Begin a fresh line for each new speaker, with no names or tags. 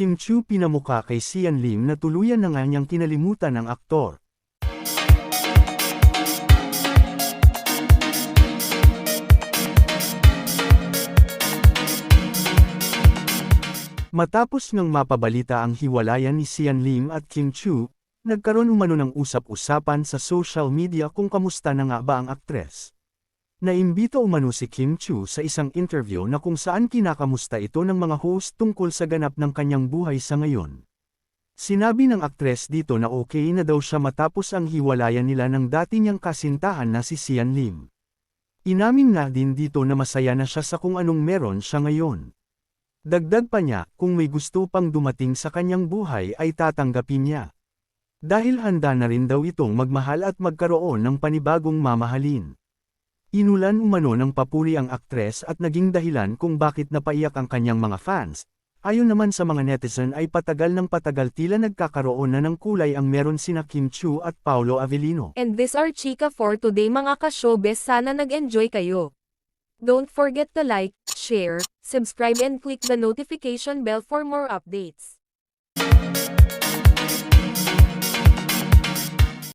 Kim Chu pinamuka kay Sian Lim na tuluyan na nga niyang kinalimutan ang aktor. Matapos ngang mapabalita ang hiwalayan ni Sian Lim at Kim Chu, nagkaroon umano ng usap-usapan sa social media kung kamusta na nga ba ang aktres. Naimbito umano si Kim Chu sa isang interview na kung saan kinakamusta ito ng mga host tungkol sa ganap ng kanyang buhay sa ngayon. Sinabi ng aktres dito na okay na daw siya matapos ang hiwalayan nila ng dati niyang kasintahan na si Sian Lim. Inamin na din dito na masaya na siya sa kung anong meron siya ngayon. Dagdag pa niya, kung may gusto pang dumating sa kanyang buhay ay tatanggapin niya. Dahil handa na rin daw itong magmahal at magkaroon ng panibagong mamahalin. Inulan umano ng papuri ang aktres at naging dahilan kung bakit napaiyak ang kanyang mga fans. Ayon naman sa mga netizen ay patagal ng patagal tila nagkakaroon na ng kulay ang meron sina Kim Chu at Paulo Avellino.
And this are chika for today mga ka-showbiz sana nag-enjoy kayo. Don't forget to like, share, subscribe and click the notification bell for more updates.